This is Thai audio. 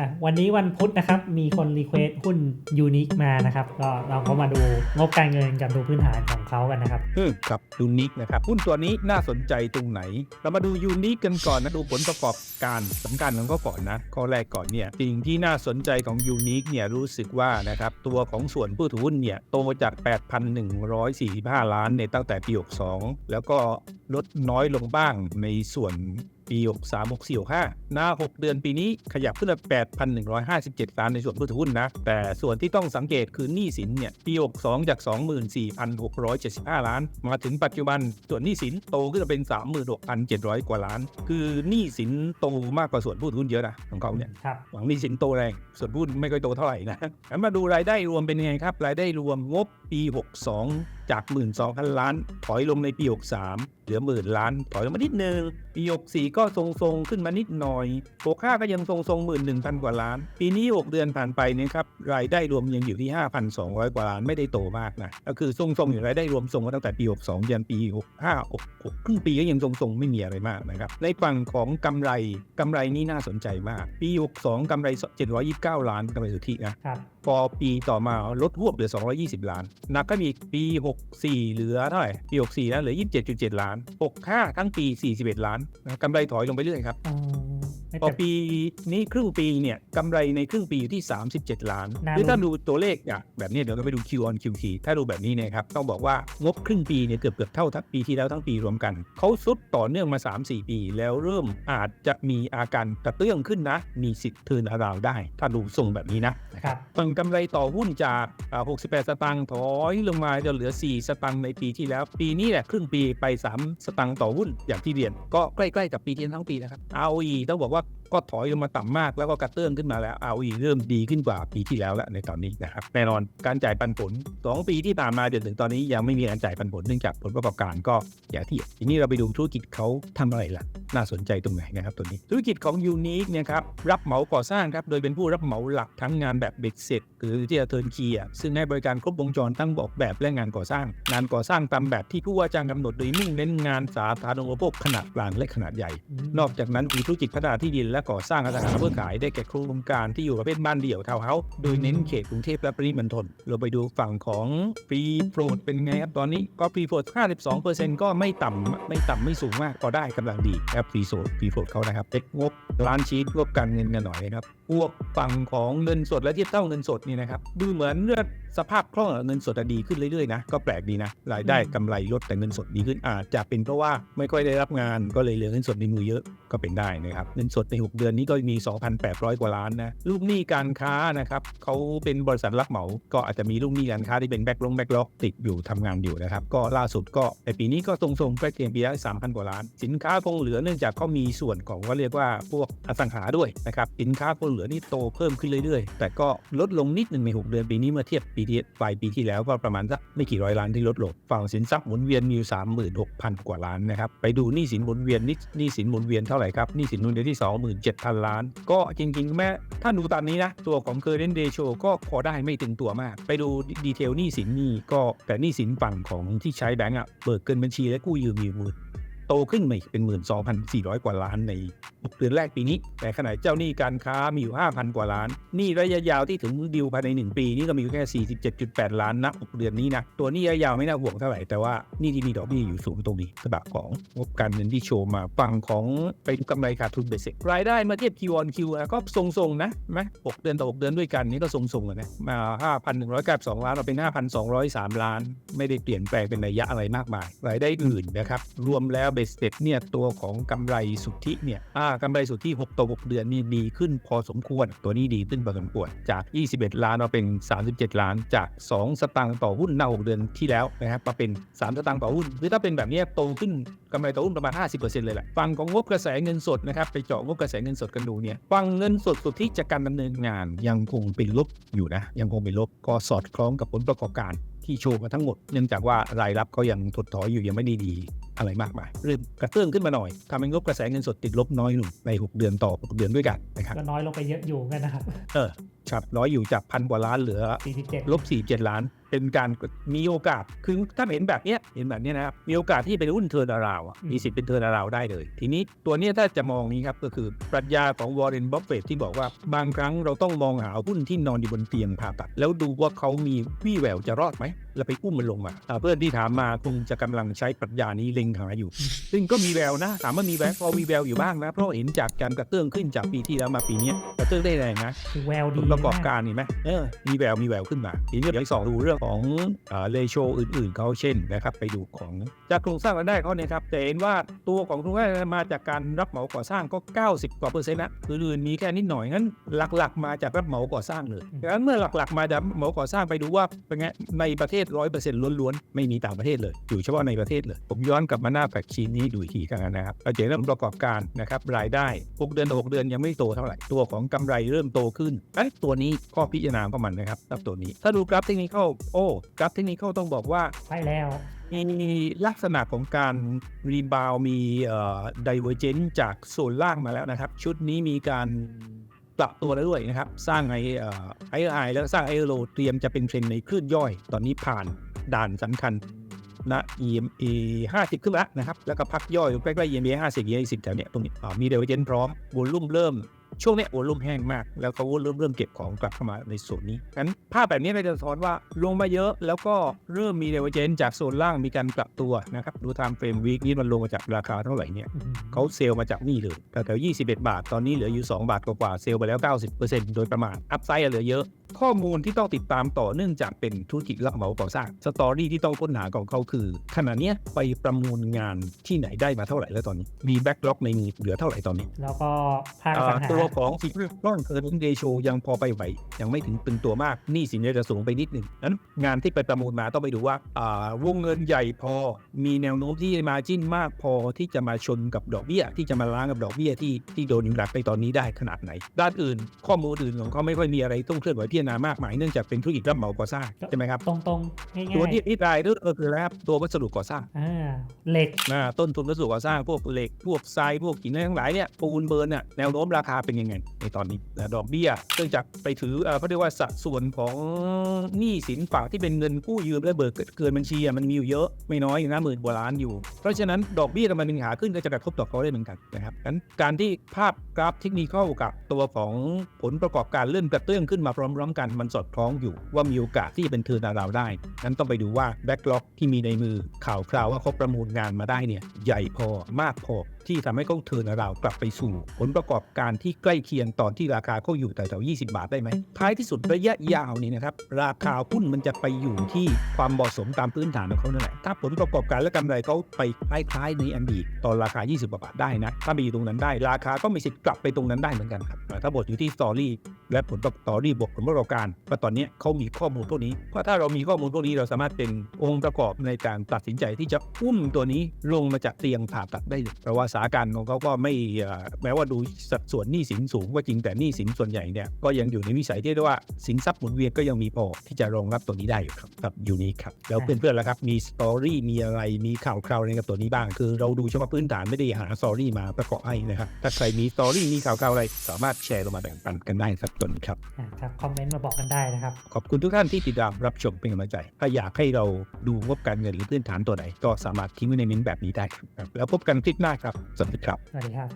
อะวันนี้วันพุธนะครับ มีคนรีเควสหุ้นยูนิคมานะครับ ก็เราก็มาดูงบการเงินกับดูพื้นฐานของเขากันนะครับอืมครับยูนิคนะครับ หุ้นตัวนี้น่าสนใจตรงไหน เรามาดูยูนิคกันก่อนนะดูผลประกอบการสำคัญของเขาก่อนนะข้อแรกก่อนเนี่ยสิ่งที่น่าสนใจของยูนิคเนี่ยรู้สึกว่านะครับตัวของส่วนผู้ถือหุ้นเนี่ยโตจาก 8,145 ล้านในตั้งแต่ปี 62 แล้วก็ลดน้อยลงบ้างในส่วน ปี 63 64 65หน้า6เดือนปีนี้ขยับขึ้นมา8,157 ล้านในส่วนผู้ถือหุ้นนะ แต่ส่วนที่ต้องสังเกตคือหนี้สินเนี่ยปี 62 จาก 24,675 ล้าน มาถึงปัจจุบันส่วนหนี้สินโตขึ้นมาเป็น 36,700 กว่าล้าน คือหนี้สินโตมากกว่าส่วนผู้ถือหุ้นเยอะนะของเขาเนี่ยครับหวังหนี้สินโตแรง ส่วนหุ้นไม่ค่อยโตเท่าไหร่นะงั้นมาดูรายได้รวมเป็นยังไงครับรายได้รวมงบปี 62จาก 12,000 ล้าน ถอยลงในปี 63 เหลือหมื่นล้าน ถอยลงมานิดนึง ปี64ก็ทรงๆ ขึ้นมานิดหน่อย65ก็ยังทรงๆ11,000กว่าล้าน ปีนี้ 6 เดือนผ่านไปนี่ครับ รายได้รวมยังอยู่ที่ 5,200 กว่าล้าน ไม่ได้โตมากนะ ก็คือทรงๆ อยู่รายได้รวมทรงมาตั้งแต่ปี 62ยันปี 65 66ครึ่งปีก็ยังทรงๆ ไม่มีอะไรมากนะครับ ในฝั่งของกำไรกำไรนี่น่าสนใจมาก ปี 62กำไร 729 ล้านกำไรสุทธินะครับ พอปีต่อมาลดหวบเหลือ 220 ล้าน นักก็มีปี 64 เหลือเท่าไหร่ ปี 64นะเหลือ 27.7 ล้าน 65 ทั้งปี 41 ล้านนะกำไรถอยลงไปเรื่อยครับ อ๋อไม่พอแต่ปีนี้ครึ่งปีเนี่ยกำไรในครึ่งปีอยู่ที่ 37 ล้านน่าหรือถ้าลุ้นดูตัวเลขอะแบบนี้เดี๋ยวเราไปดู Q on Q T ถ้าดูแบบนี้เนี่ยครับต้องบอกว่างบครึ่งปีเนี่ยเกือบเกือบเท่าทั้งปีที่แล้วทั้งปีรวมกันเขาซุดต่อเนื่องมา 3-4 ปี แล้วเริ่มอาจจะมีอาการกระเตื้องขึ้นนะ มีสิทธิ์เทิร์นอาราวได้ ถ้าดูทรงแบบนี้นะครับฝั่งกำไรต่อหุ้นจากอ่า68 สตางค์ถอยลงมาจะเหลือ 4 สตางค์ในปีที่แล้ว ปีนี้แหละครึ่งปีไป 3 สตางค์ต่อหุ้นอย่างที่เรียน ก็ใกล้ๆกับปีที่แล้วทั้งปีนะครับ ROE ต้องบอกว่าก็ถอยลงมาต่ำมากแล้วก็กระเตื้องขึ้นมาแล้ว ROE เริ่มดีขึ้นกว่าปีที่แล้วแล้วในตอนนี้นะครับแน่นอนการจ่ายปันผล 2 ปีที่ผ่านมาจนถึงตอนนี้ยังไม่มีการจ่ายปันผลเนื่องจากผลประกอบการก็อย่างที่ทีนี้เราไปดูธุรกิจเขาทำอะไรล่ะ น่าสนใจตรงไหนนะครับตัวนี้ ธุรกิจของยูนิคเนี่ยครับรับเหมาก่อสร้างครับโดยเป็นผู้รับเหมาหลักทั้งงานแบบเบ็ดเสร็จหรือที่จะเทิร์นคีอะซึ่งให้บริการครบวงจรทั้งบอกแบบและงานก่อสร้าง งานก่อสร้างตามแบบที่ผู้ว่าจ้างกำหนดโดยมุ่งเน้นงานสาธารณูปโภคขนาดกลางและขนาดใหญ่ นอกจากนั้นมีธุรกิจพัฒนาที่ดินและก่อสร้างอสังหาเพื่อขายได้แก่โครงการที่อยู่ประเภทบ้านเดี่ยวทาวน์เฮาส์โดยเน้นเขตกรุงเทพและปริมณฑลเราไปดูฝั่งของฟรีโปรดเป็นไงครับตอนนี้ก็ฟรีโปรด52%ก็ไม่ต่ำไม่ต่ำไม่สูงมากก็ได้กำลังดีครับฟรีโซดฟรีโปรดเขานะครับเช็คงบล้านชีตงบการเงินกันหน่อยนะครับพวกฝั่งของเงินสดและเทียบเท่าเงินสดนี่นะครับดูเหมือนเลือด สภาพคล่องกับเงินสดอะดีขึ้นเรื่อยๆนะก็แปลกดีนะรายได้กำไรลดแต่เงินสดดีขึ้นอาจจะเป็นเพราะว่าไม่ค่อยได้รับงานก็เลยเหลือเงินสดในมือเยอะก็เป็นได้นะครับเงินสดใน 6 เดือนนี้ก็มี 2,800 กว่าล้านนะลูกหนี้การค้านะครับเขาเป็นบริษัทรับเหมาก็อาจจะมีลูกหนี้การค้าที่เป็นแบ็กลงแบ็กล็อกติดอยู่ทำงานอยู่นะครับก็ล่าสุดก็ในปีนี้ก็ทรงๆใกล้เคียงปีละ3,000 กว่าล้าน สินค้าคงเหลือเนื่องจากเขามีส่วนของว่าเรียกว่าพวกอสังหาด้วยนะครับสินค้าคงเหลือนี่โตเพิ่มขึ้นเรื่อยๆ แต่ก็ลดลงนิดหนึ่งใน 6 เดือนปีนี้เมื่อเทียบปีที่ปลายปีที่แล้วก็ประมาณสักไม่กี่ร้อยล้านที่ลดลงฝั่งสินทรัพย์หมุนเวียนมีอยู่36,000กว่าล้านนะครับไปดูหนี้สินหมุนเวียนนี่หนี้สินหมุนเวียนเท่าไหร่ครับหนี้สินหมุนเวียนที่27,000ล้าน ก็จริงๆ แม้ถ้าดูตามนี้นะตัวของ current ratio ก็พอได้ไม่ตึงตัวมาก ไปดูดีเทลหนี้สินนี่ก็แต่หนี้สินฝั่งของที่ใช้แบงก์อะเบิกเกินบัญชีและกู้ยืมมีมื่นโตขึ้นมาอีกเป็น 12,400 กว่าล้านใน6เดือนแรกปีนี้ แต่ขณะเจ้าหนี้การค้ามีอยู่ 5,000 กว่าล้านหนี้ระยะยาวที่ถึงดิวภายใน 1 ปีนี่ก็มีอยู่แค่ 47.8 ล้านนะ6เดือนนี้นะตัวหนี้ระยะยาวไม่น่าห่วงเท่าไหร่แต่ว่าหนี้ที่มีดอกเบี้ยอยู่สูงตรงนี้สบับของงบการเงินที่โชว์มาฝั่งของไปดูกำไรขาดทุนเบสเซ็ตรายได้มาเทียบ Q on Q อะก็ทรงๆนะเห็นไหม6เดือนต่อ6เดือนด้วยกันนี่ก็ทรงๆอะนะมา5,192ล้านเราเป็น5,203ล้าน ไม่ได้เปลี่ยนแปลงเป็นระยะอะไรมากมาย รายได้อื่นนะครับ รวมแล้วเบสเซ็ตเนี่ยตัวของกำไรสุทธิเนี่ยอ่ากำไรสุทธิ6ต่อ6เดือนนี่ดีขึ้นพอสมควร ตัวนี้ดีขึ้นพอสมควรจาก 21 ล้านมาเป็น 37 ล้าน จาก 2 สตางค์ต่อหุ้นหน้า6เดือนที่แล้วนะครับมาเป็น 3 สตางค์ต่อหุ้นคือถ้าเป็นแบบนี้โตขึ้นกำไรต่อหุ้นประมาณ 50%เลยแหละฟังของงบกระแสเงินสดนะครับไปเจาะงบกระแสเงินสดกันดูเนี่ยฟังเงินสดสุทธิจากการดำเนินงานยังคงเป็นลบอยู่นะยังคงเป็นลบก็สอดคล้องกับผลประกอบการที่โชว์มาทั้งหมด เนื่องจากว่ารายรับก็ยังถดถอยอยู่ยังไม่ด้ดีอะไรมากมายเริ่มกระเตื้องขึ้นมาหน่อยทำให้งบกระแสเงินสดติดลบน้อยลงใน 6 เดือนต่อ 6 เดือนด้วยกันนะครับก็น้อยลงไปเยอะอยู่เหมือนกันนะครับเออครับน้อยอยู่จากพันกว่าล้านเหลือ47ลบ47 ล้าน เป็นการมีโอกาสคือถ้าเห็นแบบเนี้ยเห็นแบบเนี้ยนะครับมีโอกาสที่เป็นหุ้นเทอร์นาราวมีสิทธิ์เป็นเทอร์นาราวได้เลย ทีนี้ตัวเนี้ยถ้าจะมองนี้ครับก็คือปรัชญาของวอร์เรนบัฟเฟตที่บอกว่าบางครั้งเราต้องมองหาหุ้นที่นอนอยู่บนเตียงผ่าตัด แล้วดูว่าเขามีวี่แววจะรอดไหมแล้วไปอุ้มมันลงมาอ่าเพื่อนที่ถามมาคงจะกำลังใช้ปรัชญานี้เล็งหาอยู่ ซึ่งก็มีแววนะถามว่ามีแววพอมีแววอยู่บ้างนะเพราะเห็นจากการกระเตื้องขึ้นจากปีที่แล้วมาปีเนี้ยกระเตื้องได้แรงนะคือแววผดีลประกอบมการเห็นไหมเออมีแววมีแววขึ้นมาทีนี้เดี๋ยวอีกสองดูเรื่องของเลโชอื่นๆเขาเช่นนะครับไปดูของจากโครงสร้างรายได้เขาเนี่ยครับแต่เห็นว่าตัวของโครงสร้างรายได้มาจากการรับเหมาก่อสร้างก็ 90กว่าเปอร์เซ็นต์นะอื่นๆมีแค่นิดหน่อยงั้นหลักๆ มาจากรับเหมาก่อสร้างเลยดังนั้นเมื่อหลักๆ มาจากรับเหมาก่อสร้างไปดูว่าเป็นไงในประเทศ100%ล้วนๆไม่มีต่างประเทศเลย อยู่เฉพาะในประเทศเลย ผมย้อนกลับมาหน้าแฟกชีนนี้ดูอีกทีกันนะครับเราจะเห็นเรื่องประกอบการนะครับรายได้ 6 เดือนต่อ6เดือนยังไม่โตเท่าไหร่ ตัวของกำไรเริ่มโตขึ้นเอ้ยตัวนี้ข้อพิจารณาของมันนะครับกับตัวนี้ ถ้าดูกราฟเทคนิคโอ้กราฟเทคนิคต้องบอกว่าไปแล้วมีลักษณะของการรีบาวมีเอ่อดิเวอร์เจนจากโซนล่างมาแล้วนะครับ ชุดนี้มีการปรับตัวแล้วด้วยนะครับ สร้างไอเอ่อไอไอแล้วสร้างไอโลเตรียมจะเป็นเทรนด์ในคลื่นย่อย ตอนนี้ผ่านด่านสำคัญ นะ EMA 50 ขึ้นแล้วนะครับ แล้วก็พักย่อยใกล้ๆ EMA 50 EMA 10แถวเนี้ยตรงนี้มีเดเวอเจนพร้อมวอลุ่มเริ่มช่วงเนี้ยวอลุ่มแห้งมาก แล้วเขาเริ่มเริ่มเก็บของกลับเข้ามาในโซนนี้งั้นภาพแบบนี้ก็จะสอนว่าลงมาเยอะแล้วก็เริ่มมีเดเวอเจนจากโซนล่างมีการปรับตัวนะครับ ดูไทม์เฟรมวีคนี้มันลงมาจากราคาเท่าไหร่เนี่ยเขาเซลล์มาจากนี่เลยแถวๆ21 บาท ตอนนี้เหลืออยู่ 2 บาทกว่าๆเซลล์ไปแล้ว 90%โดยประมาณอัพไซด์เหลือเยอะ ข้อมูลที่ต้องติดตามต่อเนื่องจากเป็นธุรกิจรับเหมาก่อสร้างสตอรี่ที่ต้องค้นหาของเขาคือขณะเนี้ยไปประมูลงานที่ไหนได้มาเท่าไหร่แล้วตอนนี้ มีแบ็กล็อกในมือเหลือเท่าไหร่ตอนนี้ แล้วก็ภาคเอ่สัองหาตัวของสิบร่อนเคิร์นเดโชยังพอไปไหว ยังไม่ถึงตึงตัวมากหนี้สินจะสูงไปนิดหนึ่งนั้นงานที่ไปประมูลมาต้องไปดูว่าอ่าวงเงินใหญ่พอ มีแนวโน้มที่มาจิ้นมากพอที่จะมาชนกับดอกเบี้ย ที่จะมาล้างกับดอกเบี้ยที่ที่โดนยุงรักไปตอนนี้ได้ขนาดไหน ด้านอื่น ข้อมูลอื่นของเขาไม่ค่อยมีอะไรต้องเคลื่อนไหวพิจารณามากมายเนื่องจากเป็นธุรกิจรับเหมาก่อสร้างใช่ไหมครับตรงๆง่ายๆตัวที่พิจารณาก็คือแล้วครับตัววัสดุก่อสร้างอ่าเหล็กนะต้นทุนวัสดุก่อสร้าง พวกเหล็กพวกทรายพวกหินอะไรทั้งหลายเนี่ยปูนเบิร์นน่ะแนวโน้มราคาเป็นยังไงในตอนนี้นะดอกเบี้ยเนื่องจากไปถือเอ่อเขาเรียกว่าสัดส่วนของหนี้สินฝากที่เป็นเงินกู้ยืมและเบิกเกินบัญชีอะมันมีอยู่เยอะไม่น้อยอยู่นะหมื่นกว่าล้านอยู่ เพราะฉะนั้นดอกเบี้ยมันเป็นขาขึ้นก็จะกระทบต่อเขาได้เหมือนกันนะครับงั้นการที่ภาพกราฟเทคนิคกับตัวของผลประกอบการเริ่มกระเตื้องขึ้นมาพร้อมๆกันมันสอดคล้องอยู่ว่ามีโอกาสที่เป็นเทอร์นาราวได้ นั้นต้องไปดูว่าแบ็กล็อกที่มีในมือข่าวคราวว่าเขาประมูลงานมาได้เนี่ยใหญ่พอมากพอที่ทำให้เขาเทิร์นาราวกลับไปสู่ ผลประกอบการที่ใกล้เคียงตอนที่ราคาเขาอยู่แต่แถวๆ20 บาทได้ไหมท้ายที่สุดระยะยาวนี่นะครับราคาหุ้นมันจะไปอยู่ที่ความเหมาะสมตามพื้นฐานของเขานั่นแหละถ้าผลประกอบการและกำไรเขาไปคล้ายๆในอดีตตอนราคา 20 บาทได้นะถ้าไปอยู่ตรงนั้นได้ราคาก็มีสิทธิ์กลับไปตรงนั้นได้เหมือนกันครับถ้าบทอยู่ที่สตอรี่ และผลประกอบต่อรีบวกผลประกอบการว่าตอนนี้เขามีข้อมูลพวกนี้ เพราะถ้าเรามีข้อมูลพวกนี้เราสามารถเป็นองค์ประกอบในการตัดสินใจที่จะอุ้มตัวนี้ลงมาจากเตียงผ่าตัดได้เลยเพราะว่าสาการของเขาก็ไม่แม้ว่าดูสัดส่วนหนี้สินสูงก็จริงแต่หนี้สินส่วนใหญ่เนี่ยก็ยังอยู่ในวิสัยที่เรียกว่าสินทรัพย์หมุนเวียนก็ยังมีพอที่จะรองรับตัวนี้ได้อยู่ครับครับอยู่นี้ครับแล้วเพื่อนๆล่ะครับมีสตอรี่มีอะไรมีข่าวคราวอะไรกับตัวนี้บ้าง คือเราดูเฉพาะพื้นฐานไม่ได้หาสตอรี่มาประกอบให้นะครับถ้าใครมีสตอรี่มีข่าวคราวอะไรสามารถแชร์ลงมาแบ่งปันกันได้ครับตัวนี้ครับอ่าครับ คอมเมนต์มาบอกกันได้นะครับ ขอบคุณทุกท่านที่ติดตามรับชมเป็นกำลังใจ ถ้าอยากให้เราดูงบการเงินหรือพื้นฐานตัวไหน ก็สามารถทิ้งไว้ในเม้นต์แบบนี้ได้ครับแล้วพบกันคลิปหน้าครับสวัสดีครับสวัสดีครับ